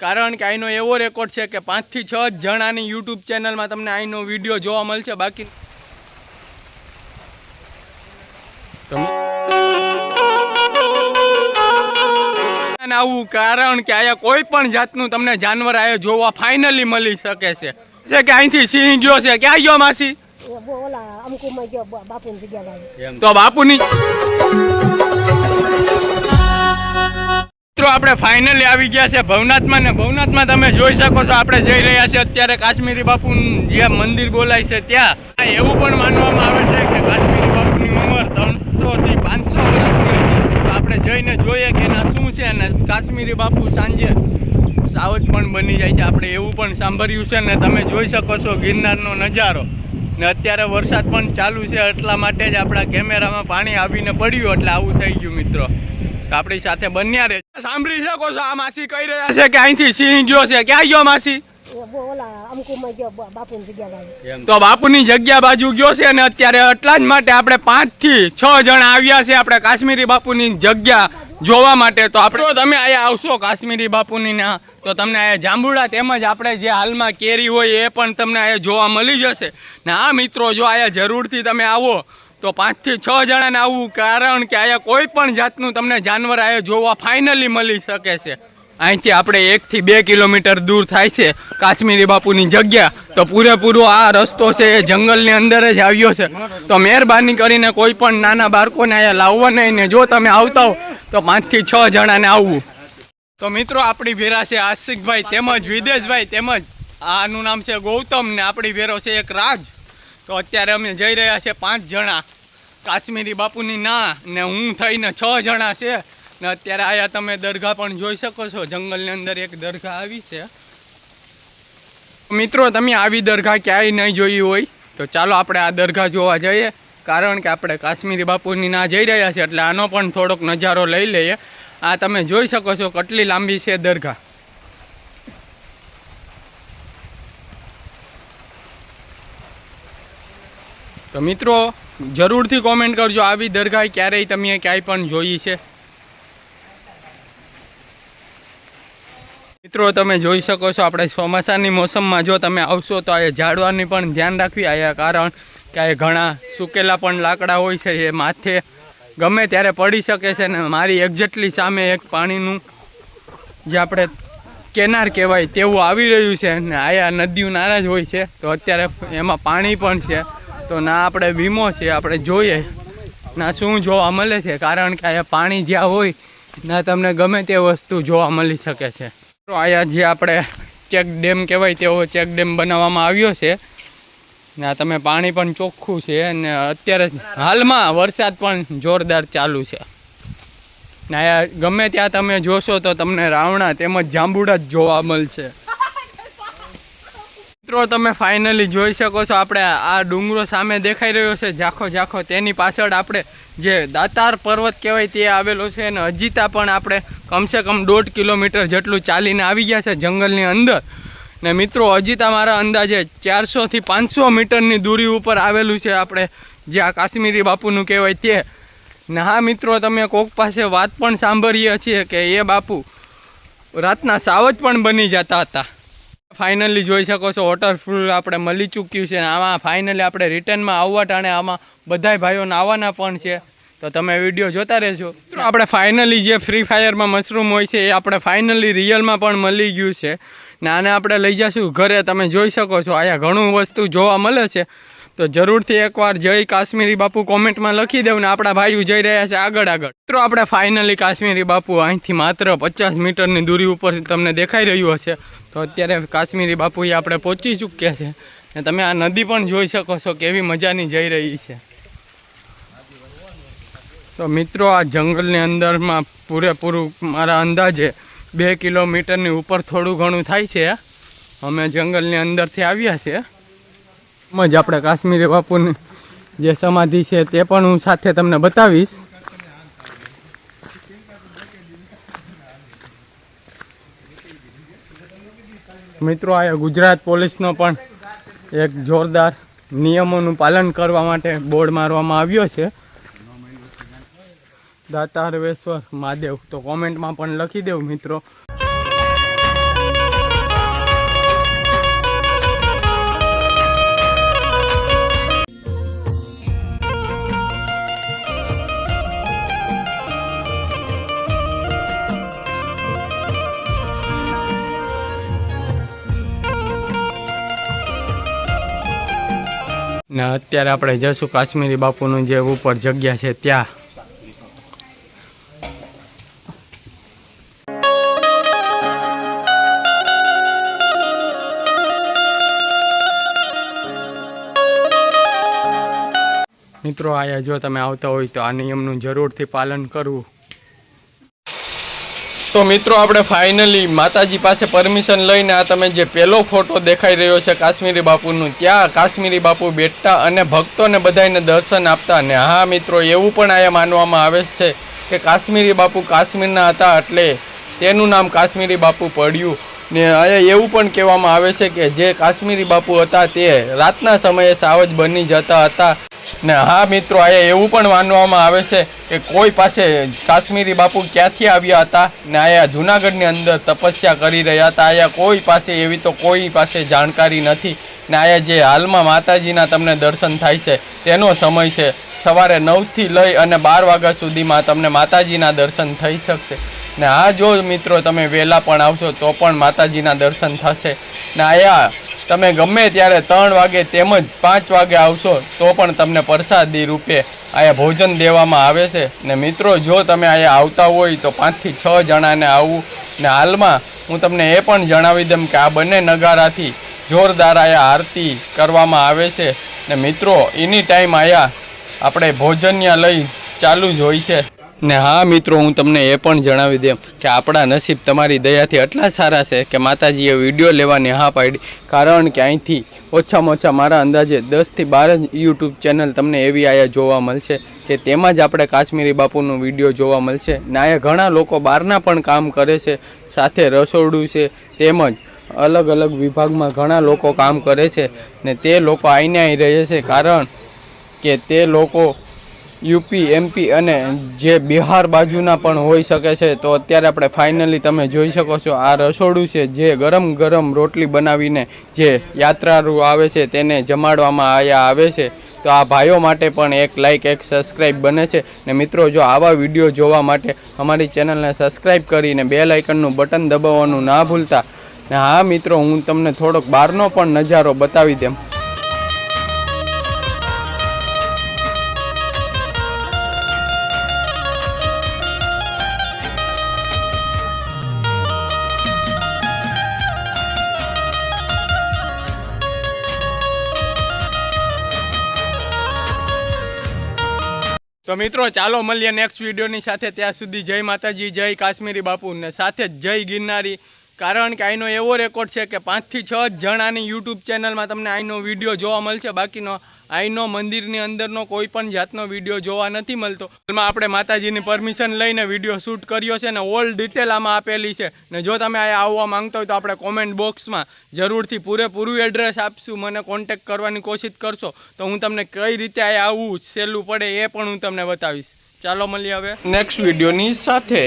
કારણ કે આઈનો એવો રેકોર્ડ છે કે પાંચથી છ જણાની યુટ્યુબ ચેનલમાં તમને આઈનો વીડિયો જોવા મળશે. બાકી આવું કારણ કે અહીંયા કોઈ પણ જાતનું તમને જાનવર અહીંયા જોવા ફાઇનલી મળી શકે છે. છે કે અહીંથી સિંહ ગયો છે. ક્યાં ગયો માસી? તો બાપુની મિત્રો, આપણે ફાઇનલી આવી ગયા છે ભવનાથમાં ને ભવનાથમાં તમે જોઈ શકો છો, આપણે જઈ રહ્યા છીએ અત્યારે કાશ્મીરી બાપુ જે મંદિર બોલાય છે ત્યાં. એવું પણ માનવામાં આવે છે કે કાશ્મીરી બાપુની ઉંમર ત્રણસો થી પાંચસો વર્ષની હતી. તો આપણે જઈને જોઈએ કે એના શું છે અને કાશ્મીરી બાપુ સાંજે સાવજ પણ બની જાય છે. આપણે એવું પણ સાંભળ્યું છે ને તમે જોઈ શકો છો ગિરનારનો નજારો. ને અત્યારે વરસાદ પણ ચાલુ છે, એટલા માટે જ આપણા કેમેરામાં પાણી આવીને પડ્યું, એટલે આવું થઈ ગયું, મિત્રો. આપણી સાથે બન્યા રહે. સાંભળી શકો છો આ માસી કહી રહ્યા છે કે અહીંથી સિંહ ગયો છે. ક્યાં ગયો માસી? તો બાપુની જગ્યા બાજુ ગયો છે અને અત્યારે એટલા જ માટે આપણે પાંચથી છ જણા આવ્યા છે આપણે કાશ્મીરી બાપુની જગ્યા જોવા માટે. તો આપણે તમે અહીંયા આવશો કાશ્મીરી બાપુની ના. તો તમને અહીંયા જાંબુડા તેમજ આપણે જે હાલમાં કેરી હોય એ પણ તમને અહીંયા જોવા મળી જશે. ને આ મિત્રો જો અહીંયા જરૂરથી તમે આવો તો પાંચથી છ જણાને આવવું કારણ કે અહીંયા કોઈ પણ જાતનું તમને જાનવર અહીંયા જોવા ફાઇનલી મળી શકે છે. અહીંથી આપણે એકથી બે કિલોમીટર દૂર થાય છે કાશ્મીરી બાપુની જગ્યા. તો પૂરેપૂરો આ રસ્તો છે એ જંગલની અંદર જ આવ્યો છે. તો મહેરબાની કરીને કોઈ પણ નાના બાળકોને અહીંયા લાવવા નહીં ને જો તમે આવતા હો, તો પાંચથી છ જણાને આવવું તો મિત્રો, આપણી ભેરા છે આશિકભાઈ તેમજ વિદેશભાઈ તેમજ, આનું નામ છે ગૌતમ ને આપણી ભેરો છે એક રાજ. તો અત્યારે અમે જઈ રહ્યા છે પાંચ જણા. કાશ્મીરી બાપુની ના ને હું થઈને છ જણા છે. ને અત્યારે આયા તમે દરગાહ પણ જોઈ શકો છો. જંગલની અંદર એક દરગાહ આવી છે. મિત્રો, તમે આવી દરગાહ ક્યાંય નહીં જોઈ હોય, તો ચાલો આપણે આ દરગાહ જોવા જઈએ. કારણ કે આપણે કાશ્મીરી બાપુની ના જઈ રહ્યા છીએ, એટલે આનો પણ થોડોક નજારો લઈ લઈએ. આ તમે જોઈ શકો છો કેટલી લાંબી છે દરગાહ. તો મિત્રો, જરૂરથી કોમેન્ટ કરજો. આવી દરગાહ ક્યારેય તમે ક્યાંય પણ જોઈ છે. મિત્રો, તમે જોઈ શકો છો, આપણે ચોમાસાની મોસમમાં જો તમે આવશો, તો આ ઝાડવાની પણ ધ્યાન રાખવી. આયા કારણ કે આ ઘણા સુકેલા પણ લાકડા હોય છે, એ માથે ગમે ત્યારે પડી શકે છે ને મારી એક્ઝેક્ટલી સામે એક પાણીનું જે આપણે કેનાર કહેવાય, તેવું આવી રહ્યું છે ને આયા નદીઓ નારાજ હોય છે, તો અત્યારે એમાં પાણી પણ છે. તો ના, આપણે વીમો છે, આપણે જોઈએ. ના, શું જોવા મળે છે? કારણ કે અહીંયા પાણી જ્યાં હોય, ના, તમને ગમે તે વસ્તુ જોવા મળી શકે છે. તો અહીંયા જે આપણે ચેક ડેમ કહેવાય, તેવો ચેક ડેમ બનાવવામાં આવ્યો છે. ના, તમે પાણી પણ ચોખ્ખું છે અને અત્યારે હાલમાં વરસાદ પણ જોરદાર ચાલુ છે. ના ગમે ત્યાં તમે જોશો તો તમને રાવણા તેમજ જાંબુડા જ જોવા મળશે. મિત્રો, તમે ફાઇનલી જોઈ શકો છો, આપણે આ ડુંગરો સામે દેખાઈ રહ્યો છે. ઝાખો ઝાખો, તેની પાછળ આપણે જે દાતાર પર્વત કહેવાય તે આવેલો છે અને અજીતા પણ આપણે કમસે કમ દોઢ કિલોમીટર જેટલું ચાલીને આવી ગયા છે જંગલની અંદર. ને મિત્રો, અજીતા મારા અંદાજે ચારસોથી પાંચસો મીટરની દૂરી ઉપર આવેલું છે આપણે જે આ કાશ્મીરી બાપુનું કહેવાય તે. ને હા મિત્રો, તમે કોક પાસે વાત પણ સાંભળીએ છીએ કે એ બાપુ રાતના સાવજ પણ બની જતા હતા. ફાઇનલી જોઈ શકો છો વોટરફૂલ આપણે મળી ચૂક્યું છે આમાં ફાઇનલી આપણે રિટર્નમાં આવવા ટાણે આમાં બધાય ભાઈઓને આવવાના પણ છે. તો તમે વીડિયો જોતા રહેજો. તો આપણે ફાઇનલી જે ફ્રી ફાયરમાં મશરૂમ હોય છે, એ આપણે ફાઇનલી રિયલમાં પણ મળી ગયું છે. ને આને આપણે લઈ જઈશું ઘરે. તમે જોઈ શકો છો, અહીંયા ઘણું વસ્તુ જોવા મળે છે. તો જરૂરથી એકવાર જય કાશ્મીરી બાપુ કોમેન્ટમાં લખી દેવું ને આપણા ભાઈઓ જઈ રહ્યા છે આગળ આગળ. મિત્રો, આપણે ફાઇનલી કાશ્મીરી બાપુ અહીંથી માત્ર પચાસ મીટરની દૂરી ઉપર તમને દેખાઈ રહ્યું હશે. તો અત્યારે કાશ્મીરી બાપુ એ આપણે પહોંચી ચૂક્યા છે. ને તમે આ નદી પણ જોઈ શકો છો કેવી મજાની જઈ રહી છે. તો મિત્રો, આ જંગલની અંદરમાં પૂરેપૂરું મારા અંદાજે બે કિલોમીટરની ઉપર થોડું ઘણું થાય છે. અમે જંગલની અંદરથી આવ્યા છે એમ જ આપણે કાશ્મીરી બાપુની જે સમાધિ છે તે પણ હું સાથે તમને બતાવીશ. મિત્રો, આ ગુજરાત પોલીસનો પણ એક જોરદાર નિયમોનું પાલન કરવા માટે બોર્ડ મારવામાં આવ્યો છે. દાતા હરવેશ્વર મહાદેવ, તો કોમેન્ટમાં પણ લખી દેવું મિત્રો. ને અત્યારે આપણે જઈશું કાશ્મીરી બાપુનું જે ઉપર જગ્યા છે ત્યાં. મિત્રો આયા જો તમે આવતા હોય તો આ નિયમનું જરૂરથી પાલન કરવું. તો મિત્રો, આપણે ફાઇનલી માતાજી પાસે પરમિશન લઈને આ તમે જે પહેલો ફોટો દેખાઈ રહ્યો છે કાશ્મીરી બાપુનું, ત્યાં કાશ્મીરી બાપુ બેઠતા અને ભક્તોને બધાને દર્શન આપતા અને હા મિત્રો, એવું પણ અહીંયા માનવામાં આવે છે કે કાશ્મીરી બાપુ કાશ્મીરના હતા એટલે તેનું નામ કાશ્મીરી બાપુ પડ્યું. ને અહીંયા એવું પણ કહેવામાં આવે છે કે જે કાશ્મીરી બાપુ હતા તે રાતના સમયે સાવજ બની જતા હતા. ને હા, મિત્રો અહીંયા એવું પણ માનવામાં આવે છે કે કોઈ પાસે કાશ્મીરી બાપુ ક્યાંથી આવ્યા હતા ને અહીંયા જુનાગઢની અંદર તપસ્યા કરી રહ્યા હતા. અહીંયા કોઈ પાસે એવી તો કોઈ પાસે જાણકારી નથી. ને અહીંયા જે હાલમાં માતાજીના તમને દર્શન થાય છે, તેનો સમય છે. સવારે નવથી લઈ અને બાર વાગ્યા સુધીમાં તમને માતાજીના દર્શન થઈ શકશે. ને આ જો મિત્રો, તમે વહેલા પણ આવશો તો પણ માતાજીના દર્શન થશે. ને અહીંયા તમે ગમે ત્યારે ત્રણ વાગે તેમજ પાંચ વાગે આવશો, તો પણ તમને પ્રસાદી રૂપે અહીંયા ભોજન દેવામાં આવે છે. ને મિત્રો, જો તમે અહીંયા આવતા હોય તો પાંચથી છ જણાને આવવું ને હાલમાં હું તમને એ પણ જણાવી દઉં કે આ બંને નગારાથી જોરદાર અહીંયા આરતી કરવામાં આવે છે. ને મિત્રો, એની ટાઈમ આયા આપણે ભોજન્યા લઈ ચાલુ જ હોય છે. ને હા મિત્રો, હું તમને એ પણ જણાવી દઉં કે આપણા નસીબ તમારી દયાથી એટલા સારા છે કે માતાજીએ વીડિયો લેવાની હા પાડી કારણ કે અહીંથી ઓછામાં ઓછા મારા અંદાજે દસથી બાર જ યુટ્યુબ ચેનલ તમને એવી આયા જોવા મળશે કે તેમાં જ આપણે કાશ્મીરી બાપુનો વીડિયો જોવા મળશે. ને અહીંયા ઘણા લોકો બહારના પણ કામ કરે છે, સાથે રસોડું છે તેમજ અલગ અલગ વિભાગમાં ઘણા લોકો કામ કરે છે ને તે લોકો આઈને અહીં રહે છે. કારણ કે તે લોકો યુપી, એમપી અને જે બિહાર બાજુના પણ હોઈ શકે છે, તો અત્યારે આપણે ફાઇનલી તમે જોઈ શકો છો, આ રસોડું છે જે ગરમ ગરમ રોટલી બનાવીને જે યાત્રાળુ આવે છે તેને જમાડવામાં આયા આવે છે. તો આ ભાઈઓ માટે પણ એક લાઇક એક સબસ્ક્રાઈબ બને છે. ને મિત્રો, જો આવા વીડિયો જોવા માટે અમારી ચેનલને સબસ્ક્રાઈબ કરીને બે લાઇકનનું બટન દબાવવાનું ના ભૂલતા. ને હા મિત્રો, હું તમને થોડોક બહારનો પણ નજારો બતાવી દેમ મિત્રો, ચાલો મળીએ નેક્સ્ટ વિડીયોની સાથે. ત્યાં સુધી જય માતાજી, જય કાશ્મીરી બાપુ ને સાથે જય ગિરનારી. કારણ કે આઈનો એવો રેકોર્ડ છે કે પાંચથી છ જણાની યુટ્યુબ ચેનલમાં તમને આઈનો વીડિયો જોવા મળશે. બાકીનો આઈનો મંદિરની અંદરનો કોઈ પણ જાતનો વીડિયો જોવા નથી મળતો. એમાં આપણે માતાજીની પરમિશન લઈને વીડિયો શૂટ કર્યો છે ને ઓલ ડિટેલ આમાં આપેલી છે. ને જો તમે આ આવવા માંગતા હોય તો આપણે કોમેન્ટ બોક્સમાં જરૂરથી પૂરેપૂરું એડ્રેસ આપશું. મને કોન્ટેક્ટ કરવાની કોશિશ કરશો તો હું તમને કઈ રીતે આ આવવું સહેલું પડે એ પણ હું તમને બતાવીશ. ચાલો મળીએ હવે. નેક્સ્ટ વિડીયોની સાથે.